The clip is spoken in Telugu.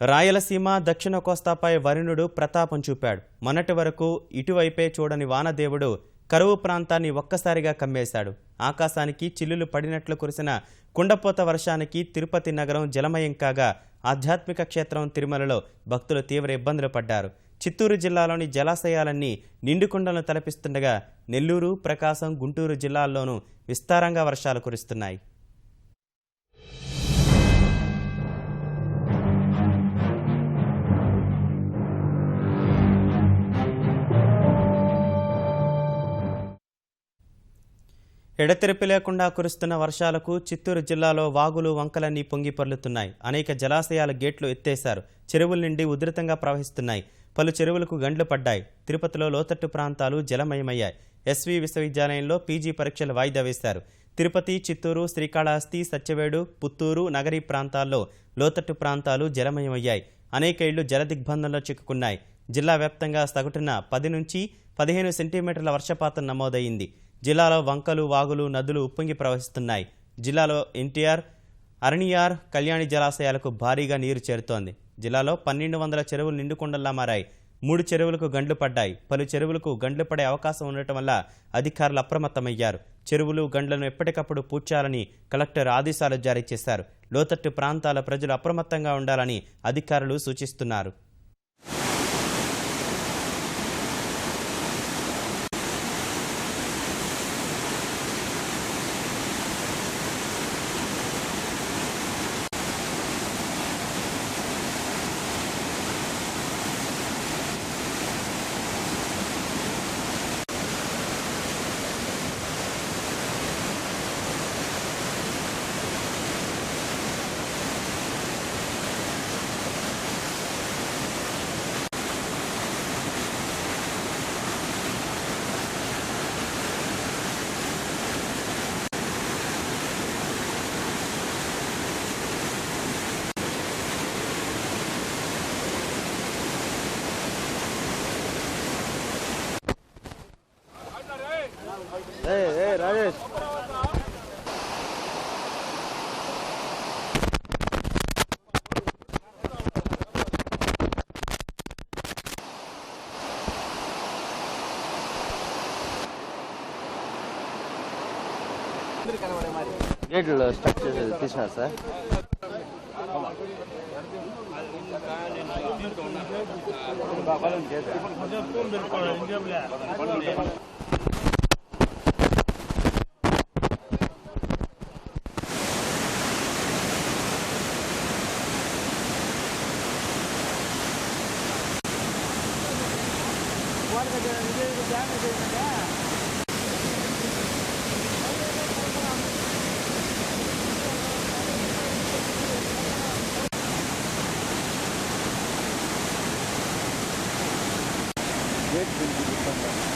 రాయలసీమ దక్షిణ కోస్తాపై వరుణుడు ప్రతాపం చూపాడు. మొన్నటి వరకు ఇటువైపే చూడని వానదేవుడు కరువు ప్రాంతాన్ని ఒక్కసారిగా కమ్మేశాడు. ఆకాశానికి చిల్లులు పడినట్లు కురిసిన కుండపోత వర్షానికి తిరుపతి నగరం జలమయం కాగా ఆధ్యాత్మిక క్షేత్రం తిరుమలలో భక్తులు తీవ్ర ఇబ్బందులు పడ్డారు. చిత్తూరు జిల్లాలోని జలాశయాలన్నీ నిండుకుండలను తలపిస్తుండగా నెల్లూరు ప్రకాశం గుంటూరు జిల్లాల్లోనూ విస్తారంగా వర్షాలు కురుస్తున్నాయి. ఎడతెరిపి లేకుండా కురుస్తున్న వర్షాలకు చిత్తూరు జిల్లాలో వాగులు వంకలన్నీ పొంగి పొర్లుతున్నాయి. అనేక జలాశయాల గేట్లు ఎత్తేశారు. చెరువుల నుండి ఉధృతంగా ప్రవహిస్తున్నాయి. పలు చెరువులకు గండ్లు పడ్డాయి. తిరుపతిలో లోతట్టు ప్రాంతాలు జలమయమయ్యాయి. ఎస్వి విశ్వవిద్యాలయంలో పీజీ పరీక్షలు వాయిదా వేశారు. తిరుపతి చిత్తూరు శ్రీకాళహస్తి సత్యవేడు పుత్తూరు నగరీ ప్రాంతాల్లో లోతట్టు ప్రాంతాలు జలమయమయ్యాయి. అనేక ఇళ్ళు జలదిగ్బంధంలో చిక్కుకున్నాయి. జిల్లా వ్యాప్తంగా సగటున పది నుంచి పదిహేను సెంటీమీటర్ల వర్షపాతం నమోదయ్యింది. జిల్లాలో వంకలు వాగులు నదులు ఉప్పొంగి ప్రవహిస్తున్నాయి. జిల్లాలో ఎన్టీఆర్ అరణియార్ కళ్యాణి జలాశయాలకు భారీగా నీరు చేరుతోంది. జిల్లాలో పన్నెండు వందల చెరువులు నిండుకొండల్లా మారాయి. మూడు చెరువులకు గండ్లు పడ్డాయి. పలు చెరువులకు గండ్లు పడే అవకాశం ఉండటం వల్ల అధికారులు అప్రమత్తమయ్యారు. చెరువులు గండ్లను ఎప్పటికప్పుడు పూడ్చాలని కలెక్టర్ ఆదేశాలు జారీ చేశారు. లోతట్టు ప్రాంతాల ప్రజలు అప్రమత్తంగా ఉండాలని అధికారులు సూచిస్తున్నారు. ver, a ver. Did uh, structures uh, this has, sir? 壊れたけど逃げるとダメですよね。Good, good, good, good, good.